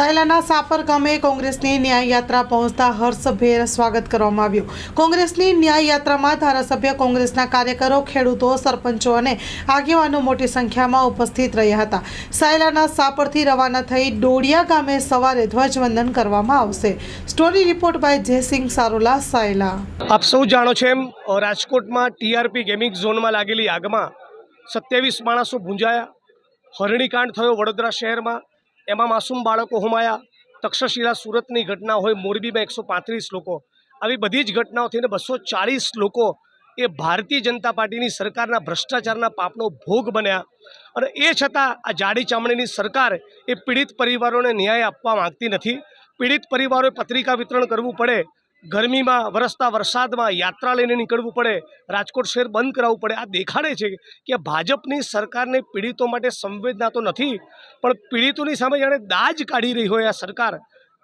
સાયલાના સાપર ગામે કોંગ્રેસની ન્યાય યાત્રા પહોંચતા હર્ષભેર સ્વાગત કરવામાં આવ્યું. કોંગ્રેસની ન્યાય યાત્રામાં ધારાસભ્ય કોંગ્રેસના કાર્યકરો, ખેડૂતો, સરપંચો અને આગેવાનો મોટી સંખ્યામાં ઉપસ્થિત રહ્યા હતા. સાયલાના સાપરથી રવાના થઈ ડોડિયા ગામે સવારે ધ્વજવંદન કરવામાં આવશે. Story report by Jaysinh Sarola Sayla આપ સૌ જાણો છો એમ રાજકોટમાં ટીઆરપી ગેમિંગ ઝોનમાં લાગેલી આગમાં સત્યાવીસ માણસો ભૂંજાયા. હરણીકાંડ થયો વડોદરા શહેરમાં. એમાં માસૂમ બાળકો હોમાયા. તક્ષશિલા સુરતની ઘટના હોય મોરબીમાં એકસો લોકો. આવી બધી જ ઘટનાઓ થઈને બસો લોકો એ ભારતીય જનતા પાર્ટીની સરકારના ભ્રષ્ટાચારના પાપનો ભોગ બન્યા. અને એ છતાં આ જાડી ચામડીની સરકાર એ પીડિત પરિવારોને ન્યાય આપવા માંગતી નથી. પીડિત પરિવારોએ પત્રિકા વિતરણ કરવું પડે ગરમીમાં, વરસતા વરસાદમાં યાત્રા લઈને નીકળવું પડે, રાજકોટ શહેર બંધ કરાવવું પડે. આ દેખાડે છે કે ભાજપની સરકારને પીડિતો માટે સંવેદના તો નથી, પણ પીડિતોની સામે જાણે દાજ કાઢી રહી હોય આ સરકાર.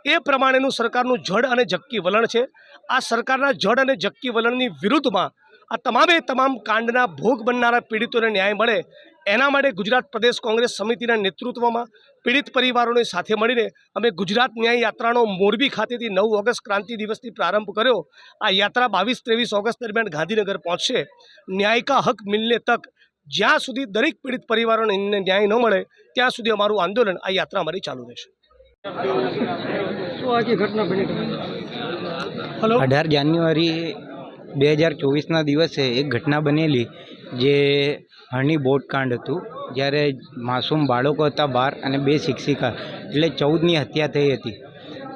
એ પ્રમાણેનું સરકારનું જડ અને જક્કી વલણ છે. આ સરકારના જડ અને જક્કી વલણની વિરુદ્ધમાં આ તમામે તમામ કાંડના ભોગ બનનારા પીડિતોને ન્યાય મળે એના માટે ગુજરાત પ્રદેશ કોંગ્રેસ સમિતિના નેતૃત્વમાં પીડિત પરિવારોની સાથે મળીને અમે ગુજરાત ન્યાય યાત્રાનો મોરબી ખાતેથી નવ ઓગસ્ટ ક્રાંતિ દિવસથી પ્રારંભ કર્યો. આ યાત્રા બાવીસ ત્રેવીસ ઓગસ્ટ દરમિયાન ગાંધીનગર પહોંચશે. ન્યાયિકા હક મિલને તક જ્યાં સુધી દરેક પીડિત પરિવારોને ન્યાય ન મળે ત્યાં સુધી અમારું આંદોલન આ યાત્રા અમારી ચાલુ રહેશે. હલો અઢાર જાન્યુઆરી બે હજાર ચોવીસના દિવસે એક ઘટના બનેલી જે હરણી બોટકાંડ હતું, જ્યારે માસૂમ બાળકો હતા બાર અને બે શિક્ષિકા, એટલે ચૌદની હત્યા થઈ હતી.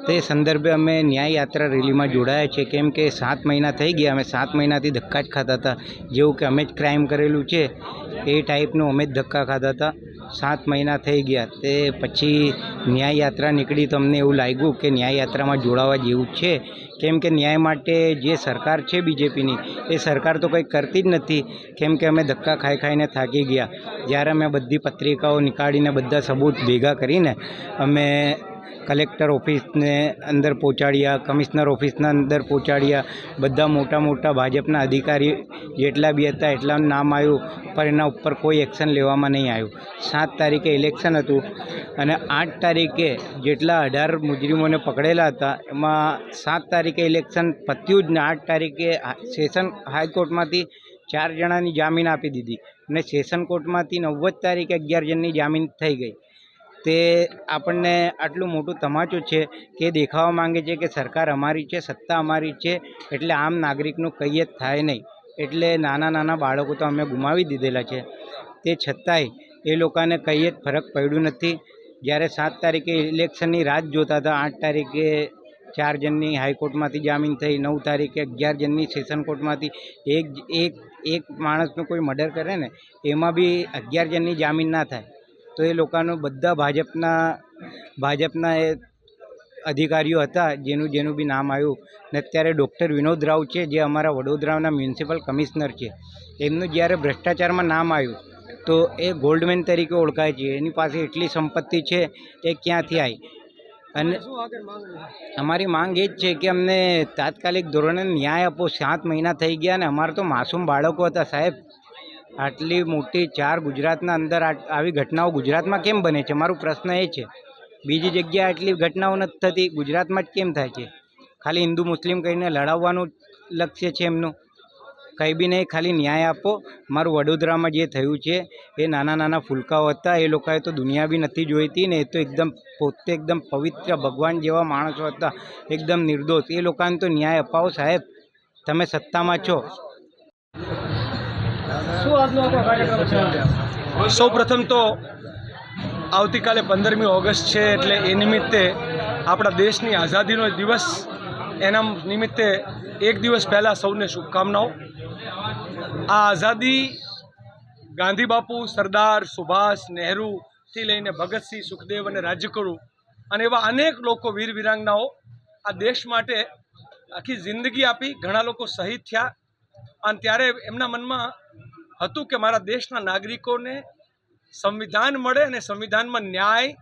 તે સંદર્ભે અમે ન્યાય યાત્રા રેલીમાં જોડાયા છે કેમ કે સાત મહિના થઈ ગયા, અમે સાત મહિનાથી ધક્કા જ ખાતા હતા. જેવું કે અમે જ ક્રાઇમ કરેલું છે, એ ટાઈપનું અમે જ ધક્કા ખાતા હતા. સાત મહિના થઈ ગયા. તે પછી ન્યાય યાત્રા નીકળી તો અમને એવું લાગ્યું કે ન્યાય યાત્રામાં જોડાવા જેવું છે. કેમ કે ન્યાય માટે જે સરકાર છે બીજેપીની, એ સરકાર તો કંઈ કરતી જ નથી. કેમ કે અમે ધક્કા ખાઈ ખાઈને થાકી ગયા. જ્યારે અમે બધી પત્રિકાઓ નીકાળીને બધા સબૂત ભેગા કરીને અમે કલેક્ટર ઓફિસને અંદર પહોંચાડ્યા, કમિશનર ઓફિસના અંદર પહોંચાડ્યા. બધા મોટા મોટા ભાજપના અધિકારી જેટલા બી હતા, એટલાનું નામ આવ્યું, પણ એના ઉપર કોઈ એક્શન લેવામાં નહીં આવ્યું. સાત તારીખે ઇલેક્શન હતું અને આઠ તારીખે જેટલા અઢાર મુજરીમોને પકડેલા હતા, એમાં સાત તારીખે ઇલેક્શન પત્યું જ ને આઠ તારીખે સેશન હાઈકોર્ટમાંથી ચાર જણાની જામીન આપી દીધી. અને સેશન કોર્ટમાંથી નવ્વદ તારીખે અગિયાર જણની જામીન થઈ ગઈ. તે આપણને આટલું મોટું તમાચું છે કે દેખાવા માંગે છે કે સરકાર અમારી છે, સત્તા અમારી છે, એટલે આમ નાગરિકનું કંઈ જ થાય નહીં. એટલે નાના નાના બાળકો તો અમે ગુમાવી દીધેલા છે. તે છતાંય એ લોકોને કંઈ જ ફરક પડ્યું નથી. જ્યારે સાત તારીખે ઇલેક્શનની રાહ જોતા હતા, આઠ તારીખે ચાર જણની હાઈકોર્ટમાંથી જામીન થઈ, નવ તારીખે અગિયાર જણની સેશન કોર્ટમાંથી એક એક એક માણસનું કોઈ મર્ડર કરે ને, એમાં બી અગિયાર જણની જામીન ના થાય. તો એ લોકોનું બધા ભાજપના ભાજપના એ અધિકારીઓ હતા, જેનું જેનું બી નામ આવ્યું. ને અત્યારે ડૉક્ટર વિનોદ રાવ છે, જે અમારા વડોદરાના મ્યુનિસિપલ કમિશનર છે. એમનું જ્યારે ભ્રષ્ટાચારમાં નામ આવ્યું, તો એ ગોલ્ડમેન તરીકે ઓળખાય છે. એની પાસે એટલી સંપત્તિ છે એ ક્યાંથી આવી? અને? અમારી માંગ એ જ છે કે અમને તાત્કાલિક ધોરણે ન્યાય આપો. સાત મહિના થઈ ગયા અને અમારે તો માસૂમ બાળકો હતા સાહેબ. આટલી મોટી ચાર ગુજરાતના અંદર આવી ઘટનાઓ ગુજરાતમાં કેમ બને છે? મારો પ્રશ્ન એ છે. બીજી જગ્યાએ આટલી ઘટનાઓ નથી થતી, ગુજરાતમાં જ કેમ થાય છે? ખાલી હિન્દુ, મુસ્લિમ કહીને લડાવવાનું લક્ષ્ય છે એમનું? કંઈ બી નહીં, ખાલી ન્યાય આપો. મારું વડોદરામાં જે થયું છે, એ નાના નાના ફૂલકાઓ હતા. એ લોકોએ તો દુનિયા બી નથી જોઈતી ને એ તો એકદમ પોતે એકદમ પવિત્ર ભગવાન જેવા માણસો હતા. એકદમ નિર્દોષ. એ લોકોને તો ન્યાય અપાવો સાહેબ. તમે સત્તામાં છો શું આજનો આપણો કાર્યક્રમ છે સૌ પ્રથમ તો આવતીકાલે પંદરમી ઓગસ્ટ છે એટલે એ નિમિત્તે આપણા દેશની આઝાદીનો દિવસ. એના નિમિત્તે એક દિવસ પહેલાં સૌને શુભકામનાઓ. આ આઝાદી ગાંધી બાપુ, સરદાર સુભાષ નહેરુથી લઈને ભગતસિંહ સુખદેવ અને રાજગુરુ અને એવા અનેક લોકો વીર વિરાંગનાઓ આ દેશ માટે આખી જિંદગી આપી. ઘણા લોકો શહીદ થયા. અને ત્યારે એમના મનમાં હતું કે મારા દેશના નાગરિકોને સંવિધાન મળે અને સંવિધાનમાં ન્યાય,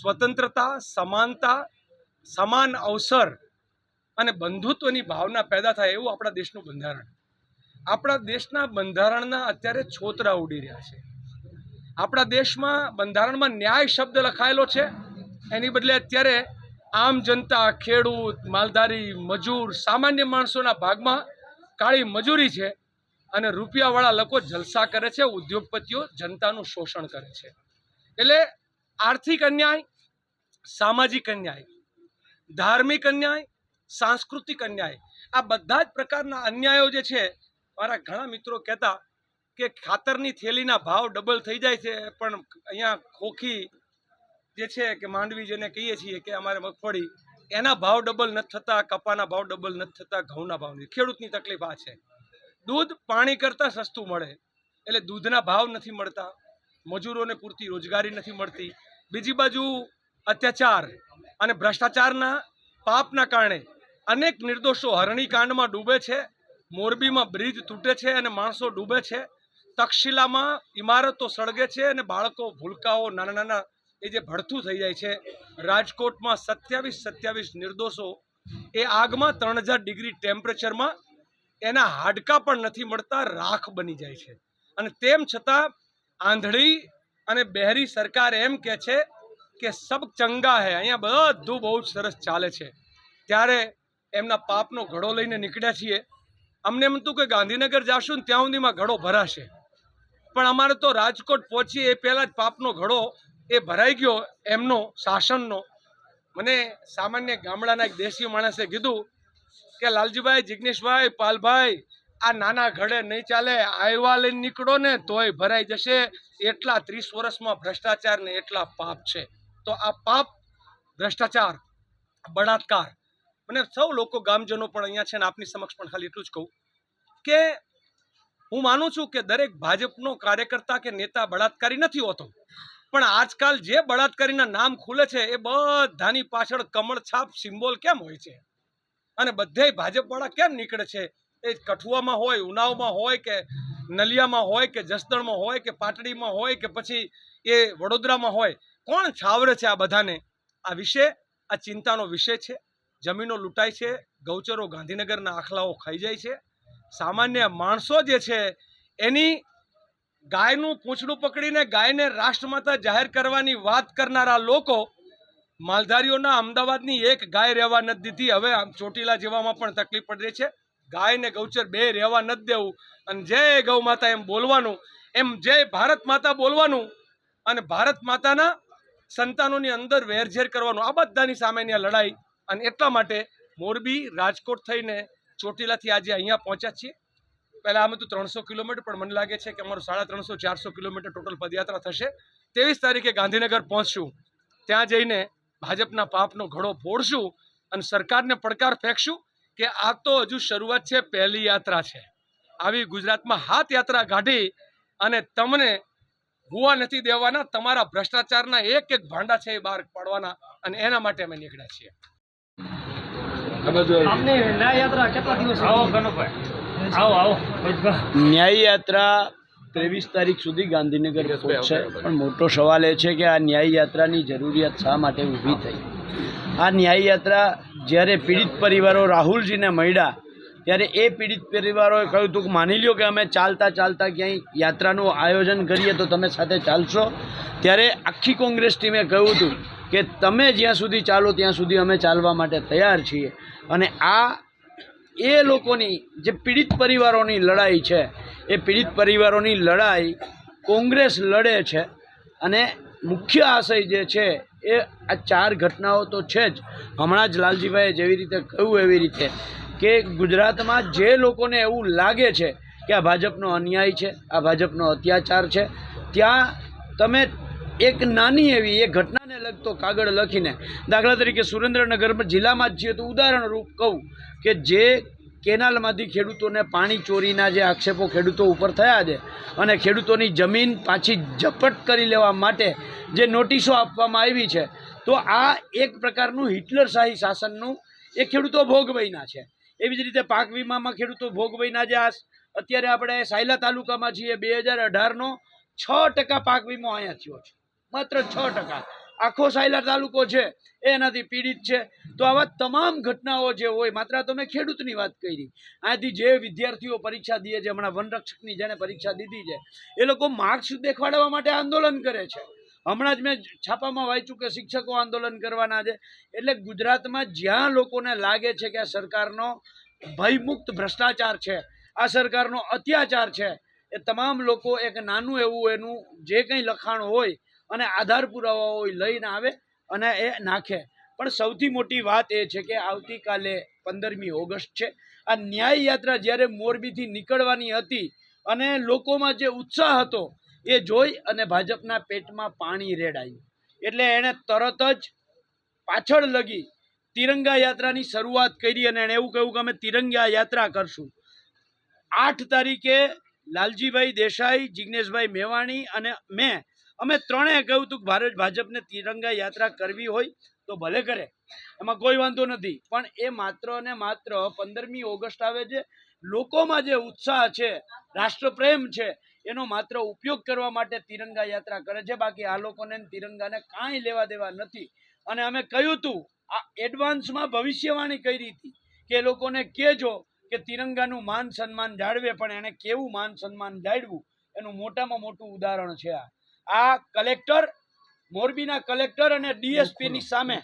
સ્વતંત્રતા, સમાનતા, સમાન અવસર અને બંધુત્વની ભાવના પેદા થાય એવું આપણા દેશનું બંધારણ. આપણા દેશના બંધારણના અત્યારે છોતરા ઉડી રહ્યા છે. આપણા દેશમાં બંધારણમાં ન્યાય શબ્દ લખાયેલો છે. એની બદલે અત્યારે આમ જનતા, ખેડૂત, માલધારી, મજૂર, સામાન્ય માણસોના ભાગમાં કાળી મજૂરી છે. અને રૂપિયાવાળા લોકો જલસા કરે છે, ઉદ્યોગપતિઓ જનતાનું શોષણ કરે છે. એટલે આર્થિક અન્યાય, સામાજિક અન્યાય, ધાર્મિક અન્યાય, સાંસ્કૃતિક અન્યાય, આ બધા જ પ્રકારના અન્યાયો જે છે, મારા ઘણા મિત્રો કહેતા કે ખાતરની થેલીના ભાવ ડબલ થઈ જાય છે, પણ અહીંયા ખોખી જે છે કે માંડવી જેને કહીએ છીએ કે અમારે મગફળી, એના ભાવ ડબલ નથી થતા, કપાના ભાવ ડબલ નથી થતા, ઘઉંના ભાવ નથી ખેડૂતની તકલીફ આ છે. દૂધ પાણી કરતાં સસ્તું મળે. એટલે દૂધના ભાવ નથી મળતા, મજૂરોને પૂરતી રોજગારી નથી મળતી. બીજી બાજુ અત્યાચાર અને ભ્રષ્ટાચારના પાપના કારણે અનેક નિર્દોષો હરણીકાંડમાં ડૂબે છે, મોરબીમાં બ્રિજ તૂટે છે અને માણસો ડૂબે છે. તક્ષશિલામાં ઇમારતો સળગે છે અને બાળકો ભૂલકાઓ નાના નાના એ જે ભડથું થઈ જાય છે, રાજકોટમાં સત્યાવીસ સત્યાવીસ નિર્દોષો એ આગમાં ત્રણ હજાર ડિગ્રી ટેમ્પરેચરમાં એના હાડકાં પણ નથી મળતા, રાખ બની જાય છે. અને તેમ છતાં આંધળી અને બહેરી સરકાર એમ કહે છે કે સબ ચંગા હે, અહીંયા બધું બહુ જ સરસ ચાલે છે. ત્યારે એમના પાપનો ઘડો લઈને નીકળ્યા છીએ. અમને એમ હતું કે ગાંધીનગર જાશું ને ત્યાં સુધીમાં ઘડો ભરાશે. પણ અમારે તો રાજકોટ પહોંચીએ એ પહેલાં જ પાપનો ઘડો એ ભરાઈ ગયો, એમનો શાસનનો. મને સામાન્ય ગામડાના એક દેશી માણસે કીધું કે લાલજીભાઈ, જિગ્નેશભાઈ, પાલભાઈ, આ નાના ઘડે નહીં ચાલે, આવ્યા લઈને નીકળો ને તોય ભરાઈ જશે. એટલા ત્રીસ વર્ષમાં ભ્રષ્ટાચાર ને એટલા પાપ છે. તો આ પાપ, ભ્રષ્ટાચાર, બળાત્કાર મને સૌ લોકો ગામજનો પણ અહીંયા છે ને આપની સમક્ષ પણ ખાલી એટલું જ કહું કે હું માનું છું કે દરેક ભાજપનો કાર્યકર્તા કે નેતા બળાત્કારી નથી હોતો. પણ આજકાલ જે બળાત્કારીના નામ ખુલે છે એ બધાની પાછળ કમળછાપ સિમ્બોલ કેમ હોય છે? અને બધે ભાજપવાળા કેમ નીકળે છે? એ કઠુઆમાં હોય, ઉનાવમાં હોય કે નલિયામાં હોય કે જસદણમાં હોય કે પાટડીમાં હોય કે પછી એ વડોદરામાં હોય, કોણ છાવરે છે આ બધાને? આ વિષય આ ચિંતાનો વિષય છે. જમીનો લૂંટાય છે, ગૌચરો ગાંધીનગરના આખલાઓ ખાઈ જાય છે. સામાન્ય માણસો જે છે, એની ગાયનું પૂંછડું પકડીને ગાયને રાષ્ટ્રમાતા જાહેર કરવાની વાત કરનારા લોકો માલધારીઓના અમદાવાદની એક ગાય રહેવા નથી દીધી. હવે ચોટીલા જેવામાં પણ તકલીફ પડી છે. ગાય ને ગૌચર બે રહેવા નથી દેવું. અને જય ગૌ માતા એમ બોલવાનું, એમ જય ભારત માતા બોલવાનું અને ભારત માતાના સંતાનોની અંદર વેરઝેર કરવાનું. આ બધાની સામેની આ લડાઈ અને એટલા માટે મોરબી, રાજકોટ થઈને ચોટીલાથી આજે અહીંયા પહોંચ્યા છીએ. પહેલાં અમે તો ત્રણસો કિલોમીટર, પણ મને લાગે છે કે અમારું સાડા ત્રણસો, ચારસો કિલોમીટર ટોટલ પદયાત્રા થશે. ત્રેવીસ તારીખે ગાંધીનગર પહોંચશું. ત્યાં જઈને ભાજપના પાપનો ઘડો ફોડશું અને સરકારને પડકાર ફેંકશું કે આ તો હજુ શરૂઆત છે પહેલી યાત્રા છે. આવી ગુજરાતમાં હાથ યાત્રા કાઢી અને તમને હોવા નથી દેવાના તમારા ભ્રષ્ટાચારના એક એક ભાંડા છે એ બહાર પાડવાના અને એના માટે અમે નીકળ્યા છીએ. ન્યાય યાત્રા ત્રેવીસ તારીખ સુધી ગાંધીનગર પહોંચશે. પણ મોટો સવાલ એ છે કે આ ન્યાય યાત્રાની જરૂરિયાત શા માટે ઊભી થઈ? આ ન્યાય યાત્રા જ્યારે પીડિત પરિવારો રાહુલજીને મળ્યા ત્યારે એ પીડિત પરિવારોએ કહ્યું હતું કે માની લ્યો કે અમે ચાલતા ચાલતા ક્યાંય યાત્રાનું આયોજન કરીએ તો તમે સાથે ચાલશો. ત્યારે આખી કોંગ્રેસ ટીમે કહ્યું હતું કે તમે જ્યાં સુધી ચાલો ત્યાં સુધી અમે ચાલવા માટે તૈયાર છીએ. અને આ એ લોકોની જે પીડિત પરિવારોની લડાઈ છે, એ પીડિત પરિવારોની લડાઈ કોંગ્રેસ લડે છે અને મુખ્ય આશય જે છે, એ આ ચાર ઘટનાઓ તો છે જ. હમણાં જ લાલજીભાઈએ જેવી રીતે કહ્યું એવી રીતે કે ગુજરાતમાં જે લોકોને એવું લાગે છે કે આ ભાજપનો અન્યાય છે, આ ભાજપનો અત્યાચાર છે, ત્યાં તમે એક નાની એવી એ ઘટનાને લગતો કાગળ લખીને દાખલા તરીકે સુરેન્દ્રનગર જિલ્લામાં જ છીએ તો ઉદાહરણ રૂપ કહું કે જે કેનાલમાંથી ખેડૂતોને પાણી ચોરીના જે આક્ષેપો ખેડૂતો ઉપર થયા છે અને ખેડૂતોની જમીન પાછી ઝપટ કરી લેવા માટે જે નોટિસો આપવામાં આવી છે, તો આ એક પ્રકારનું હિટલરશાહી શાસનનું એ ખેડૂતો ભોગ બન્યા છે. એવી જ રીતે પાક વીમામાં ખેડૂતો ભોગ બન્યા છે. આ અત્યારે આપણે સાયલા તાલુકામાં છીએ, બે હજાર અઢારનો છ ટકા પાક વીમો અહીંયા થયો છે. માત્ર છ ટકા. આખો સાયલા તાલુકો છે એ એનાથી પીડિત છે. તો આવા તમામ ઘટનાઓ જે હોય, માત્ર તમે ખેડૂતની વાત કરી. અહીંયાથી જે વિદ્યાર્થીઓ પરીક્ષા દે છે, હમણાં વનરક્ષકની જેને પરીક્ષા દીધી છે, એ લોકો માર્ક્સ દેખાડવા માટે આંદોલન કરે છે. હમણાં જ મેં છાપામાં વાંચ્યું કે શિક્ષકો આંદોલન કરવાના છે. એટલે ગુજરાતમાં જ્યાં લોકોને લાગે છે કે આ સરકારનો ભયમુક્ત ભ્રષ્ટાચાર છે, આ સરકારનો અત્યાચાર છે, એ તમામ લોકો એક નાનું એવું એનું જે કંઈ લખાણ હોય અને આધાર પુરાવાઓ લઈને આવે અને એ નાખે. પણ સૌથી મોટી વાત એ છે કે આવતીકાલે પંદરમી ઓગસ્ટ છે. આ ન્યાય યાત્રા જ્યારે મોરબીથી નીકળવાની હતી અને લોકોમાં જે ઉત્સાહ હતો એ જોઈ અને ભાજપના પેટમાં પાણી રેડાયું. એટલે એણે તરત જ પાછળ લગી તિરંગા યાત્રાની શરૂઆત કરી અને એણે એવું કહ્યું કે અમે તિરંગા યાત્રા કરશું. આઠ તારીખે લાલજીભાઈ દેસાઈ, જિગ્નેશભાઈ મેવાણી અને મેં અમે ત્રણેય કહ્યું હતું કે ભારત ભાજપને તિરંગા યાત્રા કરવી હોય તો ભલે કરે. એમાં કોઈ વાંધો નથી. પણ એ માત્ર ને માત્ર પંદરમી ઓગસ્ટ આવે છે. લોકોમાં જે ઉત્સાહ છે, રાષ્ટ્રપ્રેમ છે, એનો માત્ર ઉપયોગ કરવા માટે તિરંગા યાત્રા કરે છે. બાકી આ લોકોને તિરંગાને કાંઈ લેવા દેવા નથી. અને અમે કહ્યું હતું આ એડવાન્સમાં ભવિષ્યવાણી કરી હતી કે લોકોને કહેજો કે તિરંગાનું માન સન્માન જાળવે. પણ એને કેવું માન સન્માન જાળવું એનું મોટામાં મોટું ઉદાહરણ છે આ. આ કલેક્ટર મોરબીના કલેક્ટર અને ડીએસપી ની સામે.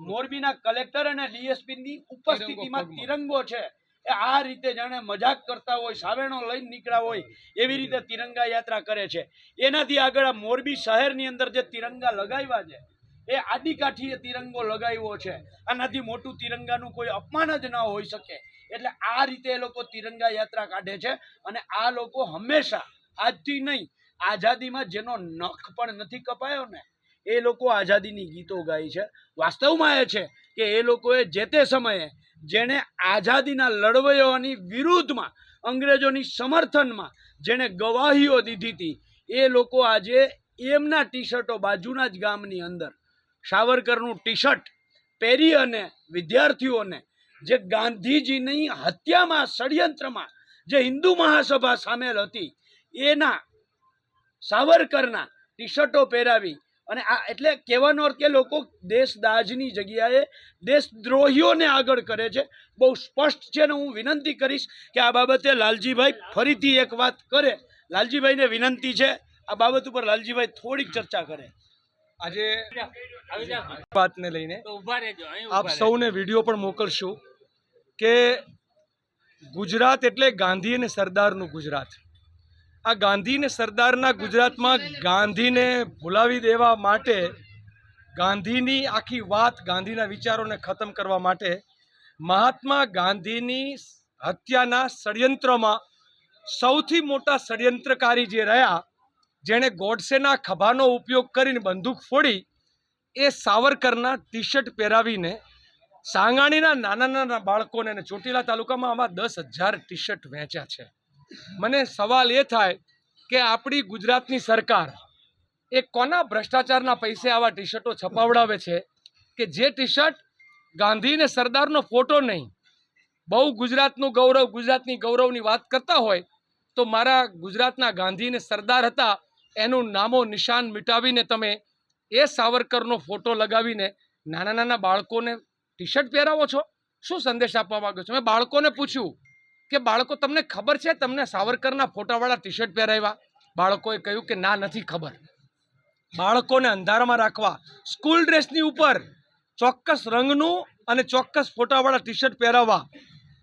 મોરબીના કલેક્ટર અને ડીએસપી ની ઉપસ્થિતિમાં તિરંગો છે. એ આ રીતે જાણે મજાક કરતા હોય સાવેણો લઈને નીકળ્યા હોય એવી રીતે તિરંગા યાત્રા કરે છે. એનાથી આગળ મોરબી શહેરની અંદર જે તિરંગા લગાવ્યા છે એ આદિકાઠીએ તિરંગો લગાવ્યો છે. આનાથી મોટું તિરંગાનું કોઈ અપમાન જ ન હોઈ શકે. એટલે આ રીતે એ લોકો તિરંગા યાત્રા કાઢે છે અને આ લોકો હંમેશા આજથી નહીં આઝાદીમાં જેનો નખ પણ નથી કપાયો ને, એ લોકો આઝાદીની ગીતો ગાય છે. વાસ્તવમાં એ છે કે એ લોકોએ જે તે સમયે જેણે આઝાદીના લડવૈયાઓની વિરુદ્ધમાં, અંગ્રેજોની સમર્થનમાં જેણે ગવાહીઓ દીધી હતી, એ લોકો આજે એમના ટી શર્ટો બાજુના જ ગામની અંદર, સાવરકરનું ટી શર્ટ પહેરી અને વિદ્યાર્થીઓને જે ગાંધીજીની હત્યામાં ષડયંત્રમાં જે હિન્દુ મહાસભા સામેલ હતી, એના સાવરકરના ટી શર્ટો પહેરાવી. અને આ એટલે કહેવાનો અર્થ કે લોકો દેશદાજની જગ્યાએ દેશદ્રોહીઓને આગળ કરે છે. બહુ સ્પષ્ટ છે ને હું વિનંતી કરીશ કે આ બાબતે લાલજીભાઈ ફરીથી એક વાત કરે. લાલજીભાઈને વિનંતી છે આ બાબત ઉપર લાલજીભાઈ થોડીક ચર્ચા કરે. આજે. વાતને લઈને તો ઊભા રહેજો અહીં આપ સૌને વીડિયો પણ મોકલશું કે ગુજરાત એટલે ગાંધી અને સરદારનું ગુજરાત. આ ગાંધી અને સરદારના ગુજરાતમાં ગાંધીને ભૂલાવી દેવા માટે, ગાંધીની આખી વાત, ગાંધીના વિચારોને ખતમ કરવા માટે મહાત્મા ગાંધીની હત્યાના ષડયંત્રમાં સૌથી મોટા ષડયંત્રકારી જે રહ્યા, જેણે ગોડસેના ખભાનો ઉપયોગ કરીને બંદૂક ફોડી, એ સાવરકરના ટી શર્ટ પહેરાવીને સાંગાણીના નાના નાના બાળકોને ચોટીલા તાલુકામાં આમાં દસ હજાર ટી શર્ટ વેચ્યા છે. મને સવાલ એ થાય કે આપણી ગુજરાતની સરકાર એ કોના ભ્રષ્ટાચારના પૈસે આવા ટી શર્ટો છપાવડાવે છે કે જે ટી શર્ટ ગાંધી અને સરદારનો ફોટો નહીં, બહુ ગુજરાતનું ગૌરવ, ગુજરાતની ગૌરવની વાત કરતા હોય તો મારા ગુજરાતના ગાંધી અને સરદાર હતા, એનું નામો નિશાન મિટાવીને તમે એ સાવરકરનો ફોટો લગાવીને નાના નાના બાળકોને ટી શર્ટ પહેરાવો છો? શું સંદેશ આપવા માંગો છો? મેં બાળકોને પૂછ્યું કે બાળકો, તમને ખબર છે, તમને સાવરકરના ફોટાવાળા ટી શર્ટ પહેરાવ્યા? બાળકોએ કહ્યું કે ના, નથી ખબર. બાળકોને અંધારામાં રાખવા, સ્કૂલ ડ્રેસની ઉપર ચોક્કસ રંગનું અને ચોક્કસ ફોટાવાળા ટી શર્ટ પહેરાવવા.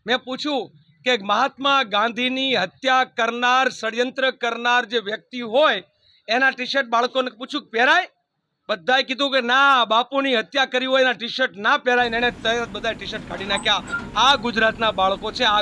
મેં પૂછ્યું કે મહાત્મા ગાંધીની હત્યા કરનાર, ષડયંત્ર કરનાર જે વ્યક્તિ હોય, એના ટી શર્ટ બાળકોને પૂછ્યું પહેરાય? બધાએ કીધું કે ના, બાપુની હત્યા કરી હોય એના ટી શર્ટ ના પહેરાય એને તરત બધા ટી શર્ટ કાઢી નાખ્યા. આ ગુજરાતના બાળકો છે, આ